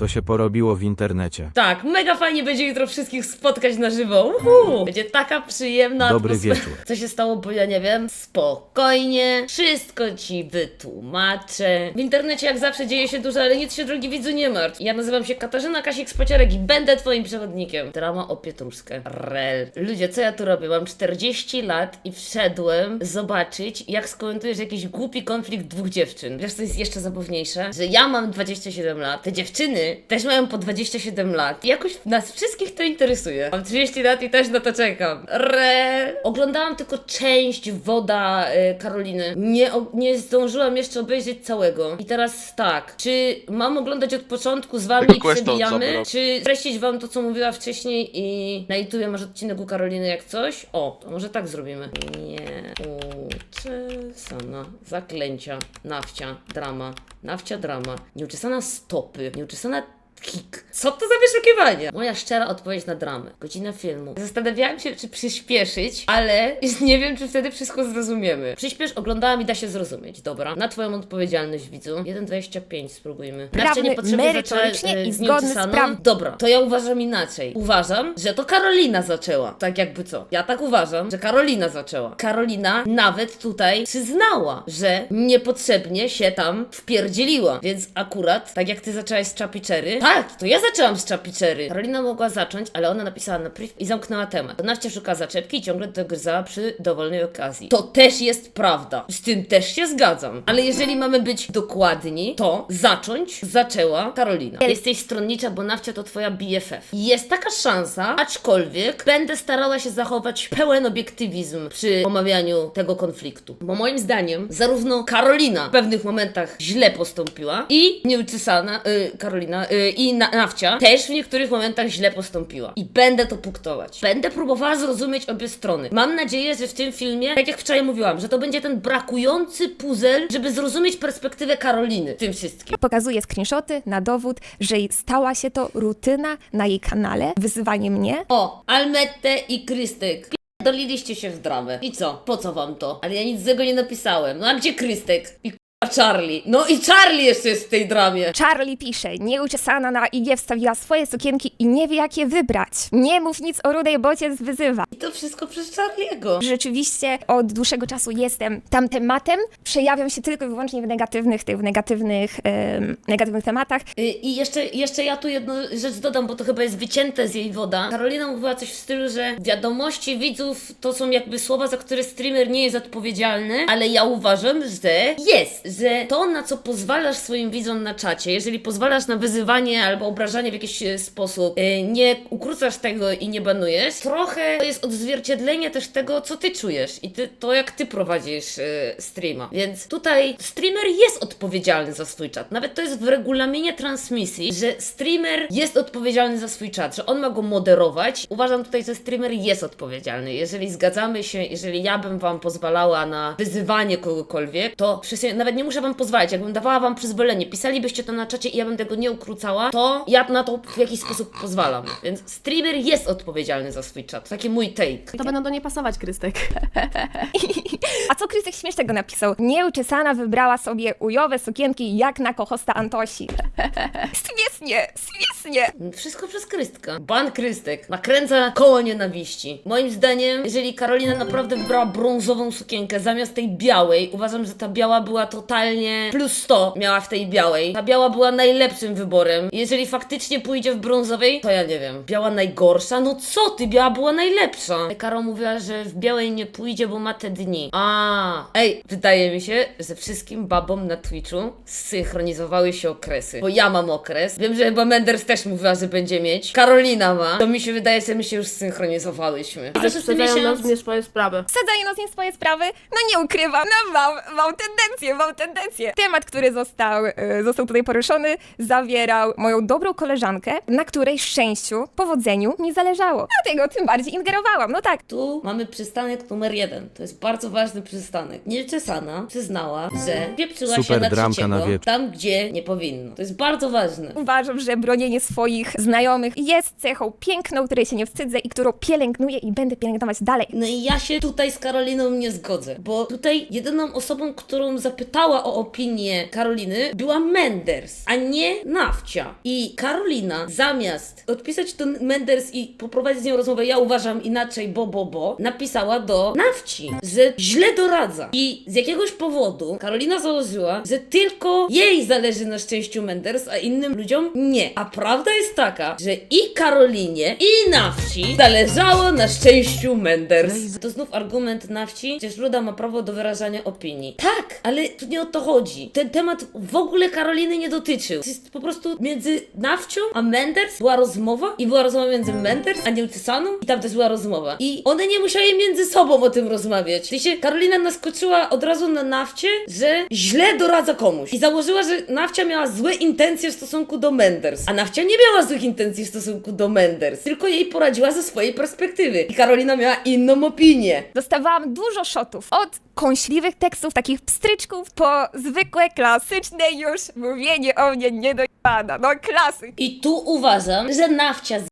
to się porobiło w internecie. Tak, mega fajnie będzie jutro wszystkich spotkać na żywo. Uhu, będzie taka przyjemna Dobry atmosfera. wieczór. Co się stało, bo ja nie wiem. Spokojnie, wszystko ci wytłumaczę. W internecie jak zawsze dzieje się dużo, ale nic się, drogi widzu, nie martw. Ja nazywam się Katarzyna Kasik-Spaciarek i będę twoim przewodnikiem. Drama o Pietruszkę. Rel. Ludzie, co ja tu robię? Mam 40 lat i wszedłem zobaczyć, jak skomentujesz jakiś głupi konflikt dwóch dziewczyn. Wiesz, co jest jeszcze zabawniejsze? Że ja mam 27 lat, te dziewczyny też mają po 27 lat. I jakoś nas wszystkich to interesuje. Mam 30 lat i też na to czekam. Re. Oglądałam tylko część woda y, Karoliny. Nie, o, nie zdążyłam jeszcze obejrzeć całego. I teraz tak, czy mam oglądać od początku z wami i questa przebijamy? Czy streścić wam to, co mówiła wcześniej i na YouTubie masz odcinek u Karoliny jak coś? O, to może tak zrobimy. Nie uczesana. Zaklęcia. Nawcia. Drama. Nawcia drama. Nieuczesana stopy. Nieuczesana kik. Co to za wyszukiwanie? Moja szczera odpowiedź na dramę. Godzina filmu. Zastanawiałam się, czy przyspieszyć, ale nie wiem, czy wtedy wszystko zrozumiemy. Przyspiesz, oglądałam i da się zrozumieć. Dobra. Na twoją odpowiedzialność, widzu. 1,25 spróbujmy. Prawny, merytorycznie e, i z zgodny z prawem. Dobra, to ja uważam inaczej. Uważam, że to Karolina zaczęła. Tak jakby co. Ja tak uważam, że Karolina zaczęła. Karolina nawet tutaj przyznała, że niepotrzebnie się tam wpierdzieliła. Więc akurat, tak jak ty zaczęłaś z Chapiczery, tak, to ja zaczęłam z Chapiczery. Karolina mogła zacząć, ale ona napisała na priv i zamknęła temat. To Nawcia szuka zaczepki i ciągle dogryzała przy dowolnej okazji. To też jest prawda. Z tym też się zgadzam. Ale jeżeli mamy być dokładni, to zacząć zaczęła Karolina. Jesteś stronnicza, bo Nawcia to twoja BFF. Jest taka szansa, aczkolwiek będę starała się zachować pełen obiektywizm przy omawianiu tego konfliktu. Bo moim zdaniem zarówno Karolina w pewnych momentach źle postąpiła i nieuczesana y, Karolina y, i na, Nawcia też w niektórych momentach źle postąpiła. I będę to punktować. Będę próbowała zrozumieć obie strony. Mam nadzieję, że w tym filmie, tak jak wczoraj mówiłam, że to będzie ten brakujący puzzle, żeby zrozumieć perspektywę Karoliny w tym wszystkim. Pokazuje screenshoty na dowód, że stała się to rutyna na jej kanale, wyzywanie mnie. O, Almette i Krystek. Doliliście się w dramę. I co? Po co wam to? Ale ja nic złego nie napisałem. No a gdzie Krystek? I Charlie. No i Charlie jeszcze jest w tej dramie. Charlie pisze, nieuczesana na IG wstawiła swoje sukienki i nie wie jak je wybrać. Nie mów nic o rudej bocie, wyzywa. I to wszystko przez Charliego. Rzeczywiście od dłuższego czasu jestem tam tematem, przejawiam się tylko i wyłącznie w negatywnych, tych w negatywnych, em, negatywnych tematach. Y, I jeszcze, jeszcze ja tu jedną rzecz dodam, bo to chyba jest wycięte z jej woda. Karolina mówiła coś w stylu, że wiadomości widzów to są jakby słowa, za które streamer nie jest odpowiedzialny, ale ja uważam, że jest, że to, na co pozwalasz swoim widzom na czacie, jeżeli pozwalasz na wyzywanie albo obrażanie w jakiś e, sposób, y, nie ukrócasz tego i nie banujesz, trochę to jest odzwierciedlenie też tego, co ty czujesz i ty, to, jak ty prowadzisz y, streama. Więc tutaj streamer jest odpowiedzialny za swój czat. Nawet to jest w regulaminie transmisji, że streamer jest odpowiedzialny za swój czat, że on ma go moderować. Uważam tutaj, że streamer jest odpowiedzialny. Jeżeli zgadzamy się, jeżeli ja bym wam pozwalała na wyzywanie kogokolwiek, to przecież nawet nie muszę wam pozwalać. Jakbym dawała wam przyzwolenie, pisalibyście to na czacie i ja bym tego nie ukrócała, to ja na to w jakiś sposób pozwalam. Więc streamer jest odpowiedzialny za swój czat. Taki mój take. To będą do niej pasować, Krystek. A co Krystek śmiesznego napisał? Nieuczesana wybrała sobie ujowe sukienki jak na kochosta Antosi. Śmiesznie, śmiesznie. Wszystko przez Krystka. Ban Krystek nakręca koło nienawiści. Moim zdaniem, jeżeli Karolina naprawdę wybrała brązową sukienkę zamiast tej białej, uważam, że ta biała była totalnie plus 100 miała w tej białej. Ta biała była najlepszym wyborem. Jeżeli faktycznie pójdzie w brązowej, to ja nie wiem. Biała najgorsza? No co ty, biała była najlepsza. Karol mówiła, że w białej nie pójdzie, bo ma te dni. A, ej, wydaje mi się, że wszystkim babom na Twitchu synchronizowały się okresy. Bo ja mam okres. Wiem, że chyba Menders też mówiła, że będzie mieć. Karolina ma. To mi się wydaje, że my się już synchronizowałyśmy. Ale przedstawiają nas mnie swoje sprawy. Wsadzają nas nie w swoje sprawy? No nie ukrywam, no mam, mam tendencję, mam tendencję. Temat, który został, e, został tutaj poruszony, zawierał moją dobrą koleżankę, na której szczęściu, powodzeniu mi zależało. Dlatego tym bardziej ingerowałam, no tak. Tu mamy przystanek numer jeden. To jest bardzo ważny przystanek. Nieczesana przyznała, że pieprzyła się Super na dramka trzeciego, na wieczór. tam gdzie nie powinno. To jest bardzo ważne. Uważam, że bronienie swoich znajomych jest cechą piękną, której się nie wstydzę i którą pielęgnuję i będę pielęgnować dalej. No i ja się tutaj z Karoliną nie zgodzę, bo tutaj jedyną osobą, którą zapytałam pytała o opinię Karoliny, była Menders, a nie Nawcia. I Karolina zamiast odpisać do Menders i poprowadzić z nią rozmowę, ja uważam inaczej, bo, bo, bo, napisała do Nawci, że źle doradza. I z jakiegoś powodu Karolina założyła, że tylko jej zależy na szczęściu Menders, a innym ludziom nie. A prawda jest taka, że i Karolinie, i Nawci zależało na szczęściu Menders. To znów argument Nawci, przecież Ruda ma prawo do wyrażania opinii. Tak, ale tu nie o to chodzi. Ten temat w ogóle Karoliny nie dotyczył. To jest po prostu między Nawcią a Menders była rozmowa i była rozmowa między Menders a Nieutysaną i tam też była rozmowa. I one nie musiały między sobą o tym rozmawiać. W sensie Karolina naskoczyła od razu na Nawcie, że źle doradza komuś. I założyła, że Nawcia miała złe intencje w stosunku do Menders. A Nawcia nie miała złych intencji w stosunku do Menders, tylko jej poradziła ze swojej perspektywy. I Karolina miała inną opinię. Dostawałam dużo shotów. Od kąśliwych tekstów, takich pstryczków, po zwykłe, klasyczne już mówienie o mnie nie dojebana. No klasyk. I tu uważam, że Nawcia z***ała.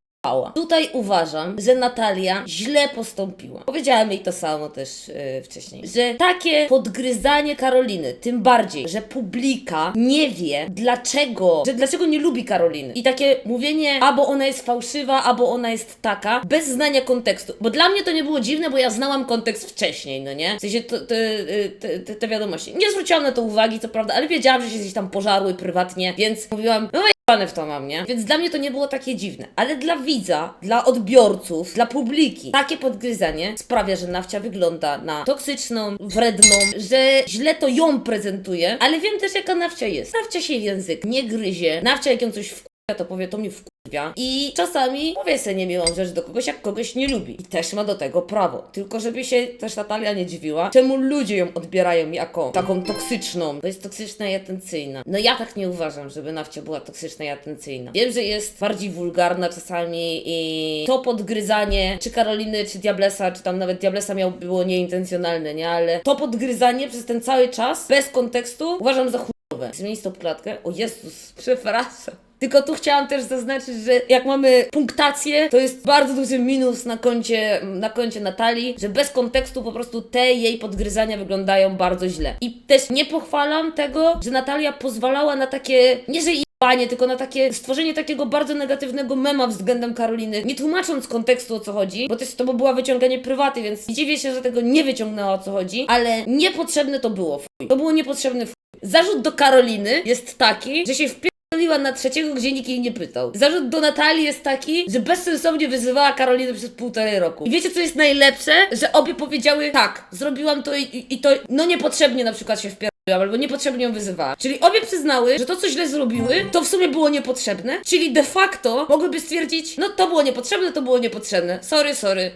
Tutaj uważam, że Natalia źle postąpiła. Powiedziałem jej to samo też e, wcześniej. Że takie podgryzanie Karoliny, tym bardziej, że publika nie wie dlaczego, że dlaczego nie lubi Karoliny. I takie mówienie, albo ona jest fałszywa, albo ona jest taka, bez znania kontekstu. Bo dla mnie to nie było dziwne, bo ja znałam kontekst wcześniej, no nie? W sensie te, te, te, te wiadomości. Nie zwróciłam na to uwagi, co prawda, ale wiedziałam, że się gdzieś tam pożarły prywatnie, więc mówiłam, no w to mam, nie? Więc dla mnie to nie było takie dziwne. Ale dla widza, dla odbiorców, dla publiki, takie podgryzanie sprawia, że Nawcia wygląda na toksyczną, wredną, że źle to ją prezentuje, ale wiem też jaka Nawcia jest. Nawcia się język nie gryzie. Nawcia jak ją coś wkurwia, to powie, to mnie wkurwia. I czasami powie sobie niemiłą rzecz do kogoś, jak kogoś nie lubi. I też ma do tego prawo. Tylko żeby się też Natalia nie dziwiła, czemu ludzie ją odbierają jako taką toksyczną. To jest toksyczna i atencyjna. No ja tak nie uważam, żeby Nawcia była toksyczna i atencyjna. Wiem, że jest bardziej wulgarna czasami i to podgryzanie, czy Karoliny, czy Diablesa, czy tam nawet Diablesa miał, było nieintencjonalne, nie? Ale to podgryzanie przez ten cały czas, bez kontekstu, uważam za chujowe. Zmień stopklatkę. O Jezus, przepraszam. Tylko tu chciałam też zaznaczyć, że jak mamy punktację, to jest bardzo duży minus na koncie, na koncie Natalii, że bez kontekstu po prostu te jej podgryzania wyglądają bardzo źle. I też nie pochwalam tego, że Natalia pozwalała na takie, nie że jebanie, tylko na takie stworzenie takiego bardzo negatywnego mema względem Karoliny, nie tłumacząc kontekstu o co chodzi, bo jest, to była wyciąganie prywaty, więc dziwię się, że tego nie wyciągnęła o co chodzi, ale niepotrzebne to było. Fuj. To było niepotrzebne. Fuj. Zarzut do Karoliny jest taki, że się wpie Pierdoliła na trzeciego, gdzie nikt jej nie pytał. Zarzut do Natalii jest taki, że bezsensownie wyzywała Karolinę przez półtorej roku. I wiecie, co jest najlepsze? Że obie powiedziały, tak, zrobiłam to i, i, i to, no niepotrzebnie na przykład się wpierdoliłam, albo niepotrzebnie ją wyzywałam. Czyli obie przyznały, że to, co źle zrobiły, to w sumie było niepotrzebne. Czyli de facto mogłyby stwierdzić, no to było niepotrzebne, to było niepotrzebne. Sorry, sorry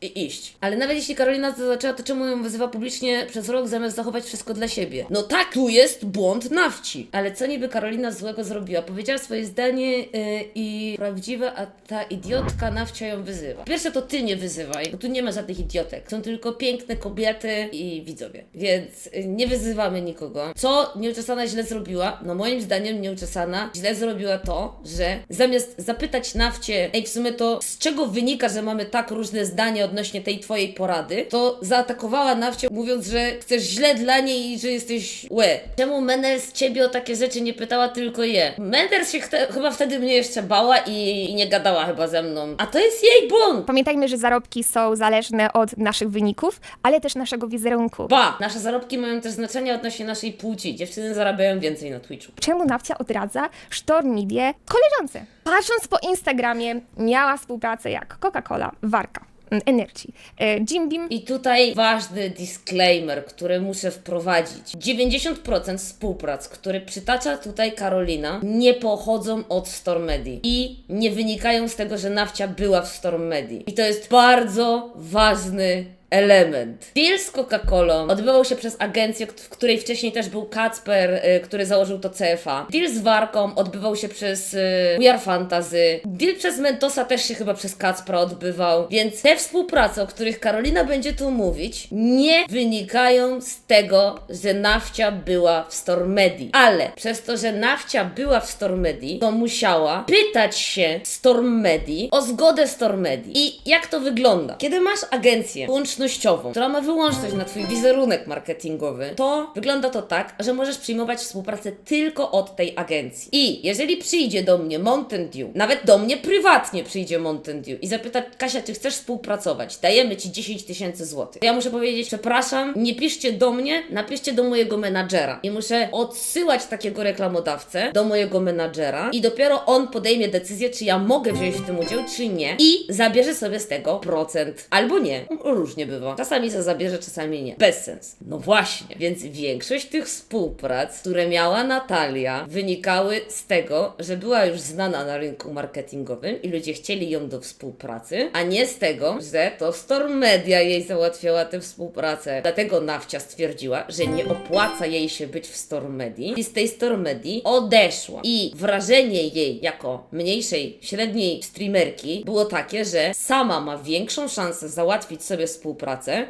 i iść. Ale nawet jeśli Karolina to zaczęła, to czemu ją wyzywa publicznie przez rok, zamiast zachować wszystko dla siebie? No tak, tu jest błąd nawci. Ale co niby Karolina złego zrobiła? Powiedziała swoje zdanie yy, i prawdziwe, a ta idiotka nawcia ją wyzywa. Pierwsze to ty nie wyzywaj, bo tu nie ma żadnych idiotek. Są tylko piękne kobiety i widzowie. Więc yy, nie wyzywamy nikogo. Co nieuczesana źle zrobiła? No moim zdaniem nieuczesana źle zrobiła to, że zamiast zapytać nawcie, ej w sumie to z czego wynika, że mamy tak różne zdania odnośnie tej twojej porady, to zaatakowała Nawcie mówiąc, że chcesz źle dla niej i że jesteś łe. Czemu Menders ciebie o takie rzeczy nie pytała, tylko je? Menders się chyba wtedy mnie jeszcze bała i, i nie gadała chyba ze mną. A to jest jej błąd! Pamiętajmy, że zarobki są zależne od naszych wyników, ale też naszego wizerunku. Ba! Nasze zarobki mają też znaczenie odnośnie naszej płci. Dziewczyny zarabiają więcej na Twitchu. Czemu Nawcia odradza Sztorm Media koleżance? Patrząc po Instagramie, miała współpracę jak Coca-Cola, Warka, mm, Energy, e, Jim Beam, I tutaj ważny disclaimer, który muszę wprowadzić. 90% współprac, które przytacza tutaj Karolina, nie pochodzą od Stormedi i nie wynikają z tego, że Nawcia była w Stormedi. I to jest bardzo ważny element. Deal z Coca-Colą odbywał się przez agencję, w której wcześniej też był Kacper, y, który założył to CFA. Deal z Warką odbywał się przez y, We Are Fantasy. Deal przez Mentosa też się chyba przez Kacpra odbywał. Więc te współprace, o których Karolina będzie tu mówić, nie wynikają z tego, że Nawcia była w Stormedi. Ale przez to, że Nawcia była w Stormedi, to musiała pytać się Stormedi o zgodę Stormedi. I jak to wygląda? Kiedy masz agencję, łącznie okolicznościową, która ma wyłączność na twój wizerunek marketingowy, to wygląda to tak, że możesz przyjmować współpracę tylko od tej agencji. I jeżeli przyjdzie do mnie Mountain Dew, nawet do mnie prywatnie przyjdzie Mountain Dew i zapyta, Kasia, czy chcesz współpracować? Dajemy ci 10 tysięcy złotych. Ja muszę powiedzieć, przepraszam, nie piszcie do mnie, napiszcie do mojego menadżera. I muszę odsyłać takiego reklamodawcę do mojego menadżera i dopiero on podejmie decyzję, czy ja mogę wziąć w tym udział, czy nie i zabierze sobie z tego procent. Albo nie. Różnie bywa. Czasami se zabierze, czasami nie. Bez sens. No właśnie. Więc większość tych współprac, które miała Natalia, wynikały z tego, że była już znana na rynku marketingowym i ludzie chcieli ją do współpracy, a nie z tego, że to Storm Media jej załatwiała tę współpracę. Dlatego Nawcia stwierdziła, że nie opłaca jej się być w Storm Medii i z tej Storm Medii odeszła. I wrażenie jej jako mniejszej, średniej streamerki było takie, że sama ma większą szansę załatwić sobie współpracę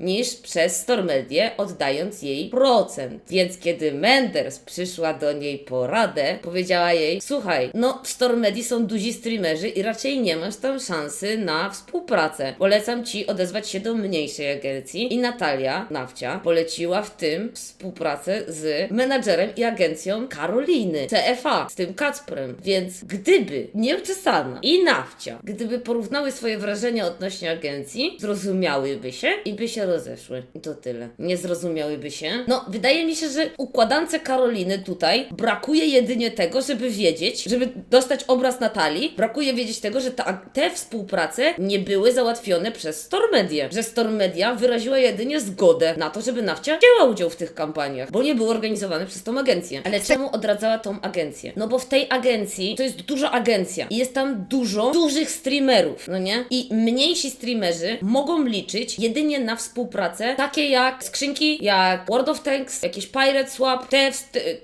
niż przez Stormedię, oddając jej procent. Więc kiedy Menders przyszła do niej po radę, powiedziała jej: Słuchaj, no w Stormedii są duzi streamerzy i raczej nie masz tam szansy na współpracę. Polecam ci odezwać się do mniejszej agencji. I Natalia Nawcia poleciła w tym współpracę z menadżerem i agencją Karoliny, CFA, z tym Kacprem. Więc gdyby nieuczesana i Nawcia, gdyby porównały swoje wrażenia odnośnie agencji, zrozumiałyby się i by się rozeszły. I to tyle. Nie zrozumiałyby się. No, wydaje mi się, że układance Karoliny tutaj brakuje jedynie tego, żeby wiedzieć, żeby dostać obraz Natalii, brakuje wiedzieć tego, że ta, te współprace nie były załatwione przez Stormedię. Że Stormedia wyraziła jedynie zgodę na to, żeby Nawcia wzięła udział w tych kampaniach, bo nie były organizowane przez tą agencję. Ale czemu odradzała tą agencję? No bo w tej agencji to jest duża agencja i jest tam dużo dużych streamerów, no nie? I mniejsi streamerzy mogą liczyć jedynie na współpracę, takie jak skrzynki, jak World of Tanks, jakieś Pirate Swap, te,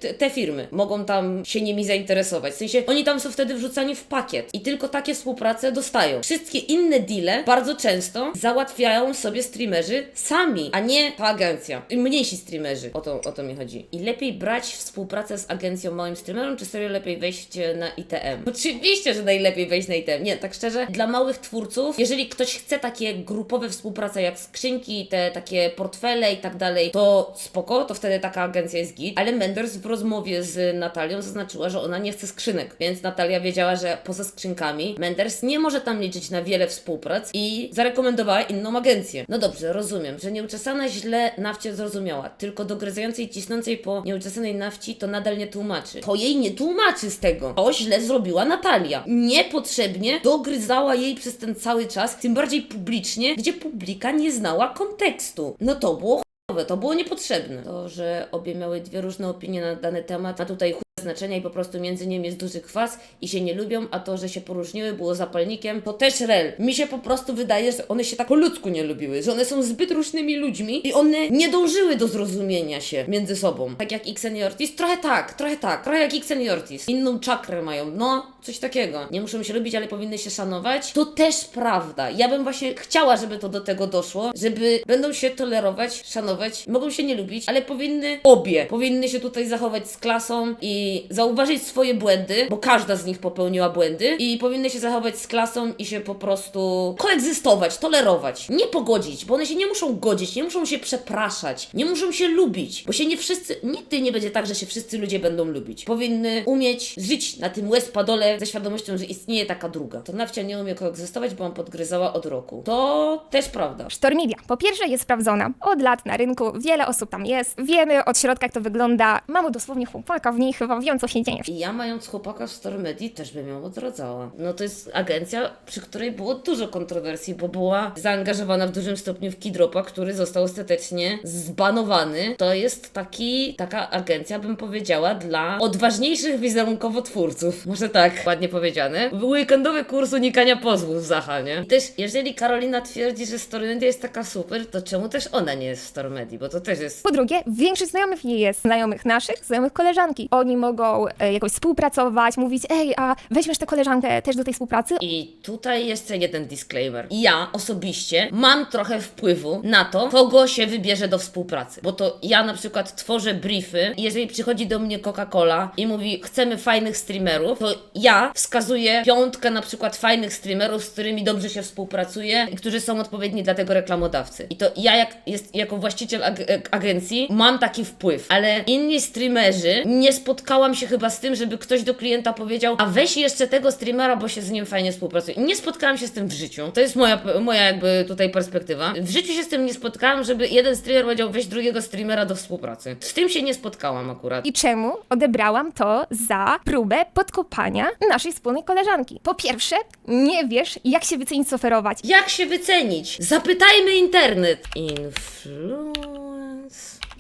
te, te firmy mogą tam się nimi zainteresować. W sensie oni tam są wtedy wrzucani w pakiet i tylko takie współprace dostają. Wszystkie inne deale bardzo często załatwiają sobie streamerzy sami, a nie ta agencja. Mniejsi streamerzy, o to, o to mi chodzi. I lepiej brać współpracę z agencją małym streamerom, czy serio lepiej wejść na ITM? Oczywiście, że najlepiej wejść na ITM. Nie, tak szczerze, dla małych twórców, jeżeli ktoś chce takie grupowe współprace jak skrzynki, te takie portfele i tak dalej, to spoko, to wtedy taka agencja jest git. Ale Menders w rozmowie z Natalią zaznaczyła, że ona nie chce skrzynek, więc Natalia wiedziała, że poza skrzynkami Menders nie może tam liczyć na wiele współprac i zarekomendowała inną agencję. No dobrze, rozumiem, że nieuczesana źle nawcie zrozumiała, tylko dogryzającej cisnącej po nieuczesanej nawci to nadal nie tłumaczy. To jej nie tłumaczy z tego. To źle zrobiła Natalia. Niepotrzebnie dogryzała jej przez ten cały czas, tym bardziej publicznie, gdzie publika nie znała kontekstu. No to było to było niepotrzebne. To, że obie miały dwie różne opinie na dany temat, ma tutaj znaczenia i po prostu między nimi jest duży kwas i się nie lubią, a to, że się poróżniły, było zapalnikiem, to też rel. Mi się po prostu wydaje, że one się tak po ludzku nie lubiły, że one są zbyt różnymi ludźmi i one nie dążyły do zrozumienia się między sobą. Tak jak Xen i Ortiz? Trochę tak, trochę tak, trochę jak Xen i Ortiz. Inną czakrę mają, no, coś takiego. Nie muszą się lubić, ale powinny się szanować. To też prawda. Ja bym właśnie chciała, żeby to do tego doszło, żeby będą się tolerować, szanować, mogą się nie lubić, ale powinny obie, powinny się tutaj zachować z klasą i zauważyć swoje błędy, bo każda z nich popełniła błędy i powinny się zachować z klasą i się po prostu koegzystować, tolerować, nie pogodzić, bo one się nie muszą godzić, nie muszą się przepraszać, nie muszą się lubić, bo się nie wszyscy, nigdy nie będzie tak, że się wszyscy ludzie będą lubić. Powinny umieć żyć na tym łez-padole ze świadomością, że istnieje taka druga. To Nawcia nie umie koegzystować, bo on podgryzała od roku. To też prawda. Stormidia po pierwsze jest sprawdzona od lat na rynku, wiele osób tam jest, wiemy od środka jak to wygląda, mamy dosłownie chłopaka w niej, chyba wiem co się dzieje. I ja mając chłopaka w Stormedii też bym ją odradzała. No to jest agencja, przy której było dużo kontrowersji, bo była zaangażowana w dużym stopniu w Kidropa, który został ostatecznie zbanowany. To jest taki, taka agencja, bym powiedziała, dla odważniejszych wizerunkowo twórców. Może tak ładnie powiedziane. Weekendowy kurs unikania pozwów Zacha, nie? I też, jeżeli Karolina twierdzi, że Stormedia jest taka super, to czemu też ona nie jest w Stormedii? Bo to też jest Po drugie, większość znajomych jej jest znajomych naszych, znajomych koleżanki. Oni mogą e, jakoś współpracować, mówić, ej, a weźmiesz tę koleżankę też do tej współpracy? I tutaj jeszcze jeden disclaimer. Ja osobiście mam trochę wpływu na to, kogo się wybierze do współpracy. Bo to ja na przykład tworzę briefy jeżeli przychodzi do mnie Coca-Cola i mówi, chcemy fajnych streamerów, to ja wskazuję piątkę na przykład fajnych streamerów, z którymi dobrze się współpracuje i którzy są odpowiedni dla tego reklamodawcy. I to ja jak jest, jako właściciel ag- ag- agencji mam taki wpływ, ale inni streamerzy nie spotkałam się chyba z tym, żeby ktoś do klienta powiedział, a weź jeszcze tego streamera, bo się z nim fajnie współpracuje. Nie spotkałam się z tym w życiu. To jest moja, moja jakby tutaj perspektywa. W życiu się z tym nie spotkałam, żeby jeden streamer powiedział, weź drugiego streamera do współpracy. Z tym się nie spotkałam akurat. I czemu odebrałam to za próbę podkopania naszej wspólnej koleżanki? Po pierwsze, nie wiesz, jak się wycenić, co oferować. Jak się wycenić? Zapytajmy internet. Influence.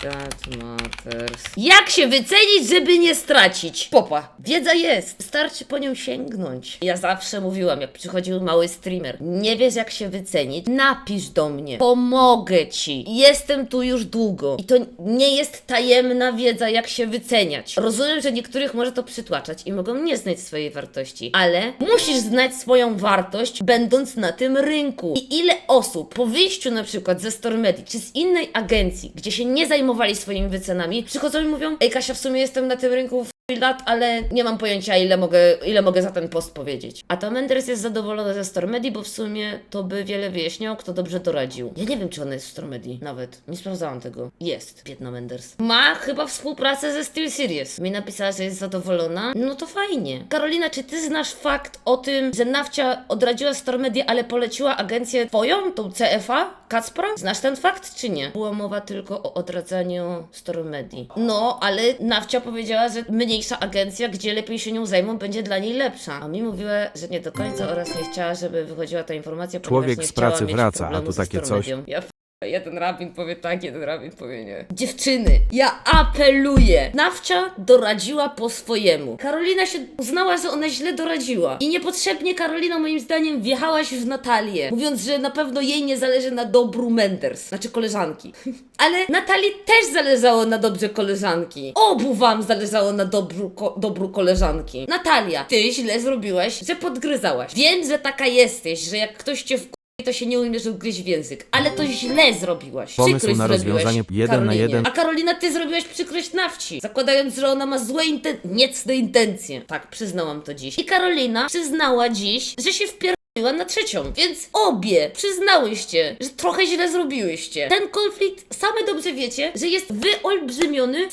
That matters. Jak się wycenić, żeby nie stracić? Popa. Wiedza jest. Wystarczy po nią sięgnąć. Ja zawsze mówiłam, jak przychodził mały streamer. Nie wiesz, jak się wycenić? Napisz do mnie. Pomogę ci. Jestem tu już długo. I to nie jest tajemna wiedza, jak się wyceniać. Rozumiem, że niektórych może to przytłaczać i mogą nie znać swojej wartości, ale musisz znać swoją wartość, będąc na tym rynku. I ile osób po wyjściu na przykład ze Stormedi czy z innej agencji, gdzie się nie zajmowali swoimi wycenami, przychodzą i mówią: Ej, Kasia, w sumie jestem na tym rynku lat, ale nie mam pojęcia, ile mogę, ile mogę za ten post powiedzieć. A ta Menders jest zadowolona ze Stormedi, bo w sumie to by wiele wyjaśniał, kto dobrze doradził. Ja nie wiem, czy ona jest w Stormedi, nawet. Nie sprawdzałam tego. Jest, biedna Menders. Ma chyba współpracę ze Steel Series. Mi napisała, że jest zadowolona. No to fajnie. Karolina, czy ty znasz fakt o tym, że Nawcia odradziła Stormedi, ale poleciła agencję twoją, tą CFA, Kacpra? Znasz ten fakt, czy nie? Była mowa tylko o odradzaniu Stormedi. No, ale Nawcia powiedziała, że mniejsza agencja, gdzie lepiej się nią zajmą, będzie dla niej lepsza. A mi mówiła, że nie do końca oraz nie chciała, żeby wychodziła ta informacja, Człowiek nie z pracy mieć wraca, a problemu tu ze takie coś. Ja Jeden rabin powie tak, jeden rabin powie nie. Dziewczyny, ja apeluję. Nawcia doradziła po swojemu. Karolina się uznała, że ona źle doradziła. I niepotrzebnie Karolina moim zdaniem wjechałaś w Natalię, mówiąc, że na pewno jej nie zależy na dobru Menders, znaczy koleżanki. Ale Natalii też zależało na dobrze koleżanki. Obu wam zależało na dobru, ko- dobru koleżanki. Natalia, ty źle zrobiłaś, że podgryzałaś. Wiem, że taka jesteś, że jak ktoś cię w to się nie umiesz ugryźć w język, ale to źle zrobiłaś. Pomysł Przykrość na zrobiłaś rozwiązanie jeden na Karolinie. jeden. A Karolina, ty zrobiłaś przykrość nawci, zakładając, że ona ma złe intencje, niecne intencje. Tak, przyznałam to dziś. I Karolina przyznała dziś, że się wpierdoliła na trzecią, więc obie przyznałyście, że trochę źle zrobiłyście. Ten konflikt, same dobrze wiecie, że jest wyolbrzymiony.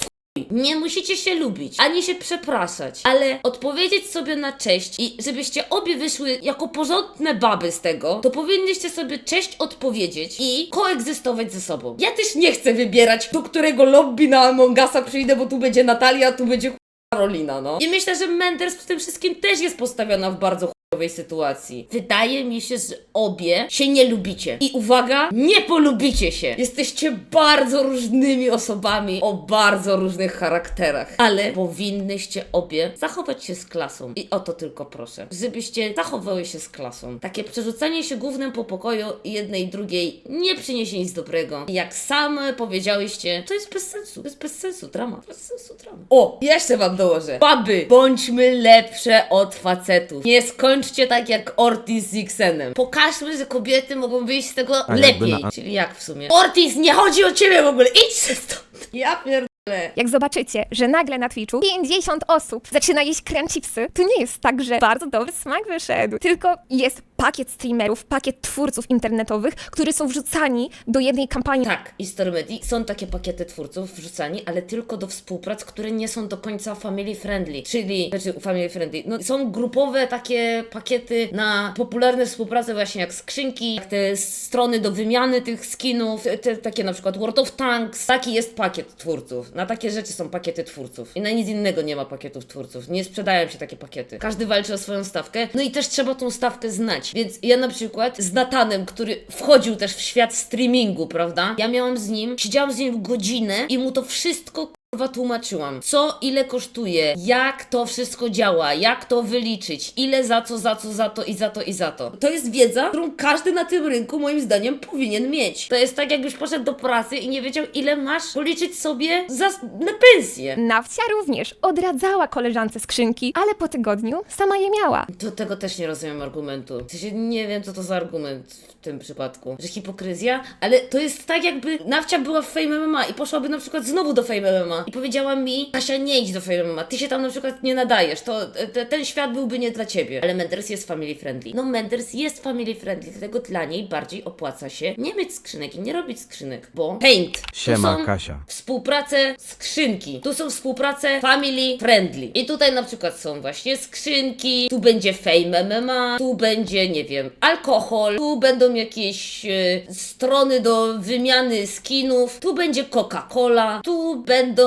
Nie musicie się lubić, ani się przepraszać, ale odpowiedzieć sobie na cześć i żebyście obie wyszły jako porządne baby z tego, to powinnyście sobie cześć odpowiedzieć i koegzystować ze sobą. Ja też nie chcę wybierać, do którego lobby na Among Usa przyjdę, bo tu będzie Natalia, tu będzie Karolina, no. I myślę, że Menders w tym wszystkim też jest postawiona w bardzo sytuacji. Wydaje mi się, że obie się nie lubicie. I uwaga, nie polubicie się. Jesteście bardzo różnymi osobami o bardzo różnych charakterach, ale powinnyście obie zachować się z klasą. I o to tylko proszę. Żebyście zachowały się z klasą. Takie przerzucanie się gównem po pokoju jednej i drugiej nie przyniesie nic dobrego. Jak same powiedziałyście, to jest bez sensu. To jest bez sensu, drama. Bez sensu, drama. O, jeszcze wam dołożę. Baby, bądźmy lepsze od facetów. Nie skończcie tak jak Ortiz z Xenem. Pokażmy, że kobiety mogą wyjść z tego A jakby lepiej. na- Czyli jak w sumie? Ortiz, nie chodzi o ciebie w ogóle. Idź się stąd. Ja pierdolę. Jak zobaczycie, że nagle na Twitchu 50 osób zaczyna jeść crunchipsy, to nie jest tak, że bardzo dobry smak wyszedł, tylko jest pakiet streamerów, pakiet twórców internetowych, którzy są wrzucani do jednej kampanii. Tak, i Stormedi są takie pakiety twórców wrzucani, ale tylko do współprac, które nie są do końca family friendly, czyli, znaczy family friendly, no są grupowe takie pakiety na popularne współprace właśnie jak skrzynki, jak te strony do wymiany tych skinów, te, takie na przykład World of Tanks, taki jest pakiet twórców, na takie rzeczy są pakiety twórców. I na nic innego nie ma pakietów twórców, nie sprzedają się takie pakiety, każdy walczy o swoją stawkę, no i też trzeba tą stawkę znać, więc ja na przykład z Natanem, który wchodził też w świat streamingu, prawda? Ja miałam z nim, siedziałam z nim godzinę i mu to wszystko kurwa tłumaczyłam. Co ile kosztuje, jak to wszystko działa, jak to wyliczyć, ile za co, za co, za to i za to i za to. To jest wiedza, którą każdy na tym rynku moim zdaniem powinien mieć. To jest tak jakbyś poszedł do pracy i nie wiedział ile masz policzyć sobie za, na pensję. Nawcia również odradzała koleżance skrzynki, ale po tygodniu sama je miała. Do tego też nie rozumiem argumentu. W sensie nie wiem, co to za argument w tym przypadku. Że hipokryzja, ale to jest tak, jakby Nawcia była w Fame MMA i poszłaby na przykład znowu do Fame MMA MMA i powiedziała mi, Kasia, nie idź do Fame MMA, ty się tam na przykład nie nadajesz, to te, ten świat byłby nie dla ciebie. Ale Menders jest family friendly. No Menders jest family friendly, dlatego dla niej bardziej opłaca się nie mieć skrzynek i nie robić skrzynek, bo paint. tu Siema, są Kasia. Współpracę skrzynki. Tu są współprace family friendly. I tutaj na przykład są właśnie skrzynki, tu będzie fame MMA, tu będzie, nie wiem, alkohol, tu będą jakieś e, strony do wymiany skinów, tu będzie Coca-Cola, tu będą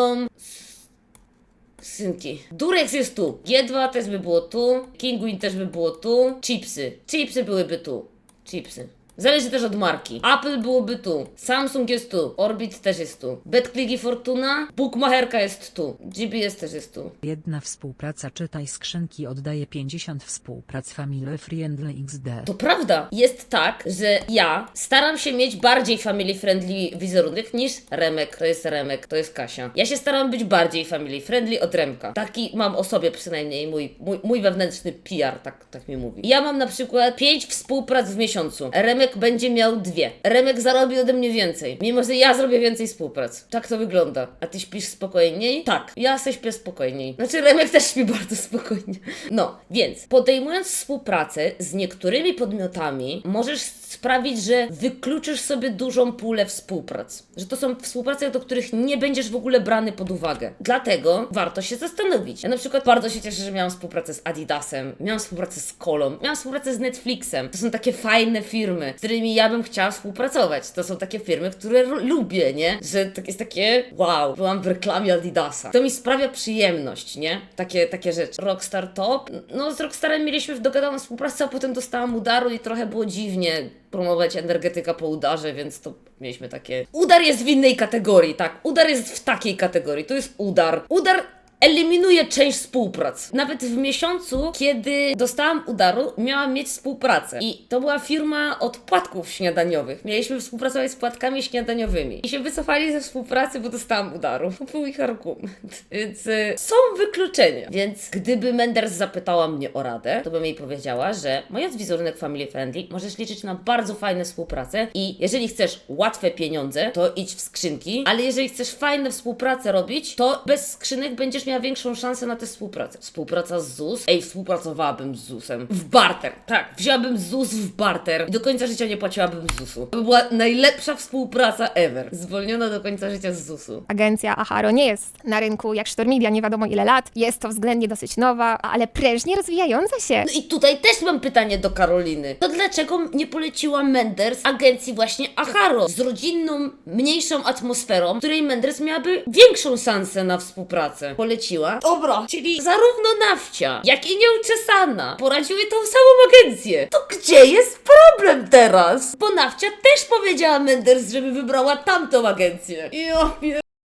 Synki. Durex jest tu. G2 też by było tu. Kinguin też by było tu. Chipsy. Chipsy byłyby tu. Chipsy. Zależy też od marki. Apple byłoby tu. Samsung jest tu. Orbit też jest tu. Betclick i Fortuna. Bookmacherka jest tu. GBS też jest tu. Jedna współpraca czytaj skrzynki oddaje 50 współprac Family Friendly XD. To prawda. Jest tak, że ja staram się mieć bardziej family friendly wizerunek niż Remek. To jest Remek, to jest Kasia. Ja się staram być bardziej family friendly od Remka. Taki mam o sobie przynajmniej mój, mój, mój wewnętrzny PR, tak, tak mi mówi. Ja mam na przykład pięć współprac w miesiącu. Remek będzie miał dwie. Remek zarobi ode mnie więcej, mimo że ja zrobię więcej współprac. Tak to wygląda. A ty śpisz spokojniej? Tak, ja se śpię spokojniej. Znaczy Remek też śpi bardzo spokojnie. No, więc podejmując współpracę z niektórymi podmiotami, możesz sprawić, że wykluczysz sobie dużą pulę współprac. Że to są współprace, do których nie będziesz w ogóle brany pod uwagę. Dlatego warto się zastanowić. Ja na przykład bardzo się cieszę, że miałam współpracę z Adidasem, miałam współpracę z Kolą, miałam współpracę z Netflixem. To są takie fajne firmy, którymi ja bym chciała współpracować. To są takie firmy, które lubię, nie? Że to jest takie, wow, byłam w reklamie Adidasa. To mi sprawia przyjemność, nie? Takie, takie rzeczy. Rockstar Top. No z Rockstarem mieliśmy dogadaną współpracę, a potem dostałam udaru i trochę było dziwnie promować energetyka po udarze, więc to mieliśmy takie... Udar jest w innej kategorii, tak. Udar jest w takiej kategorii. To jest udar. Udar eliminuje część współprac. Nawet w miesiącu, kiedy dostałam udaru, miałam mieć współpracę. I to była firma od płatków śniadaniowych. Mieliśmy współpracować z płatkami śniadaniowymi. I się wycofali ze współpracy, bo dostałam udaru. To był ich argument. Więc y, są wykluczenia. Więc gdyby Menders zapytała mnie o radę, to bym jej powiedziała, że mając wizerunek family friendly, możesz liczyć na bardzo fajne współprace i jeżeli chcesz łatwe pieniądze, to idź w skrzynki, ale jeżeli chcesz fajne współprace robić, to bez skrzynek będziesz miała większą szansę na tę współpracę. Współpraca z ZUS? Ej, współpracowałabym z ZUS-em. W barter. Tak, wzięłabym ZUS w barter i do końca życia nie płaciłabym ZUS-u. To by była najlepsza współpraca ever. Zwolniona do końca życia z ZUS-u. Agencja Aharo nie jest na rynku jak Sztormidia nie wiadomo ile lat. Jest to względnie dosyć nowa, ale prężnie rozwijająca się. No i tutaj też mam pytanie do Karoliny. To dlaczego nie poleciła Menders agencji właśnie Aharo z rodzinną, mniejszą atmosferą, w której Menders miałaby większą szansę na współpracę? Poleciła. Dobra, czyli zarówno Nawcia, jak i Nieuczesana poradziły tą samą agencję. To gdzie jest problem teraz? Bo Nawcia też powiedziała Menders, żeby wybrała tamtą agencję. Ja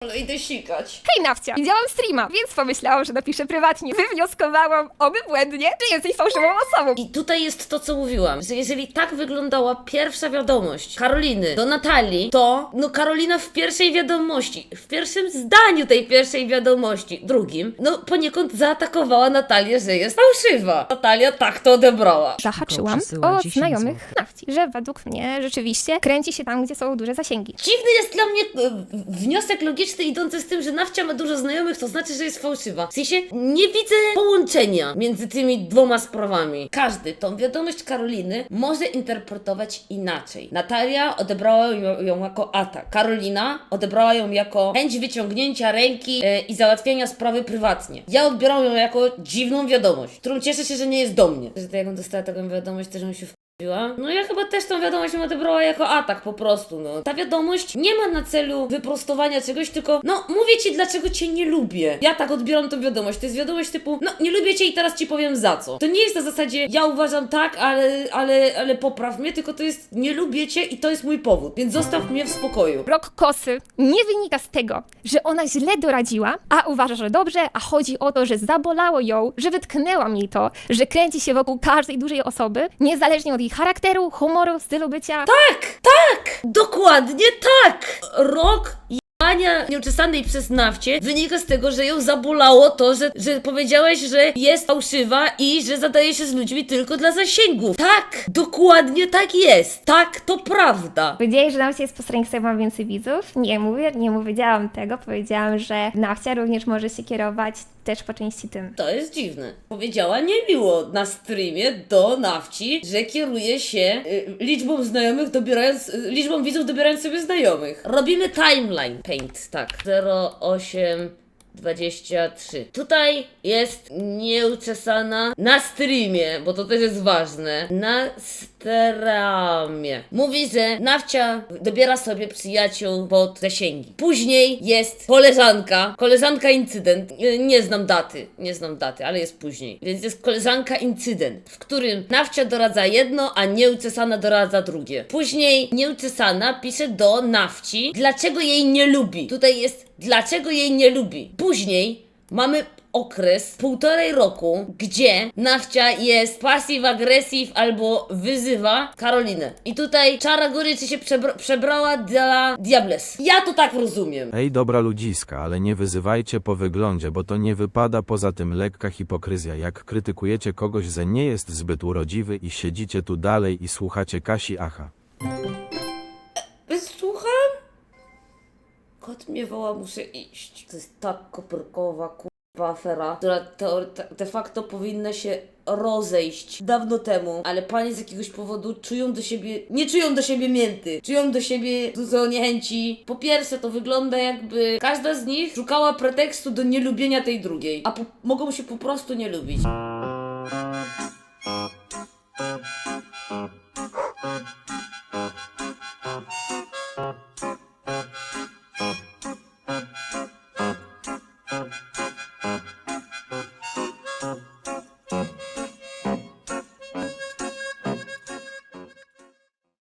pierdolę, idę sikać. Hej Nawcia, widziałam streama, więc pomyślałam, że napiszę prywatnie. Wywnioskowałam, oby błędnie, że jesteś fałszywą osobą. I tutaj jest to, co mówiłam, że jeżeli tak wyglądała pierwsza wiadomość Karoliny do Natalii, to no Karolina w pierwszej wiadomości, w pierwszym zdaniu tej pierwszej wiadomości, drugim, no poniekąd zaatakowała Natalię, że jest fałszywa. Natalia tak to odebrała. Zahaczyłam przesyła o 10 znajomych. Nawci, że według mnie rzeczywiście kręci się tam, gdzie są duże zasięgi. Dziwny jest dla mnie e, wniosek logiczny idący z tym, że Nawcia ma dużo znajomych, to znaczy, że jest fałszywa. W sensie nie widzę połączenia między tymi dwoma sprawami. Każdy tą wiadomość Karoliny może interpretować inaczej. Natalia odebrała ją, jako atak. Karolina odebrała ją jako chęć wyciągnięcia ręki e, i załatwienia sprawy prywatnie. Ja odbieram ją jako dziwną wiadomość, którą cieszę się, że nie jest do mnie. Że to jak on dostała taką wiadomość, też bym się Mówiła. No ja chyba też tą wiadomość bym odebrała jako atak po prostu, no. Ta wiadomość nie ma na celu wyprostowania czegoś, tylko no mówię ci dlaczego cię nie lubię. Ja tak odbieram tą wiadomość. To jest wiadomość typu, no nie lubię cię i teraz ci powiem za co. To nie jest na zasadzie ja uważam tak, ale, ale, ale popraw mnie, tylko to jest nie lubię cię i to jest mój powód, więc zostaw mnie w spokoju. Rok kosy nie wynika z tego, że ona źle doradziła, a uważa, że dobrze, a chodzi o to, że zabolało ją, że wytknęłam jej to, że kręci się wokół każdej dużej osoby, niezależnie od jej charakteru, humoru, stylu bycia. Tak, tak, dokładnie tak. Rok wyzywania nieuczesanej przez nawcie wynika z tego, że ją zabolało to, że, że powiedziałeś, że jest fałszywa i że zadaje się z ludźmi tylko dla zasięgów. Tak, dokładnie tak jest. Tak, to prawda. Powiedziałeś, że Nafcia jest po stronie, która ma więcej widzów? Nie mówię, nie powiedziałam tego. Powiedziałam, że Nafcia również może się kierować też po części tym. To jest dziwne. Powiedziała niemiło na streamie do nawci, że kieruje się y, liczbą znajomych, dobierając, y, liczbą widzów, dobierając sobie znajomych. Robimy timeline paint, tak. 08 23. Tutaj jest nieuczesana na streamie, bo to też jest ważne. Na steramie. Mówi, że nawcia dobiera sobie przyjaciół pod zasięgi. Później jest koleżanka, koleżanka incydent. Nie- Nie znam daty, nie znam daty, ale jest później. Więc jest koleżanka incydent, w którym nawcia doradza jedno, a nieuczesana doradza drugie. Później nieuczesana pisze do nawci, dlaczego jej nie lubi. Tutaj jest dlaczego jej nie lubi. Później mamy okres półtorej roku, gdzie Nawcia jest passive-aggressive albo wyzywa Karolinę. I tutaj czara goryczy się przebra- przebrała dla Diables. Ja to tak rozumiem. Ej dobra ludziska, ale nie wyzywajcie po wyglądzie, bo to nie wypada poza tym lekka hipokryzja, jak krytykujecie kogoś, że nie jest zbyt urodziwy i siedzicie tu dalej i słuchacie Kasi Acha. mnie woła, muszę iść. To jest tak koperkowa kurwa afera, która teore- de facto powinna się rozejść dawno temu, ale panie z jakiegoś powodu czują do siebie, nie czują do siebie mięty, czują do siebie dużo niechęci. Po pierwsze, to wygląda jakby każda z nich szukała pretekstu do nielubienia tej drugiej, a po, mogą się po prostu nie lubić.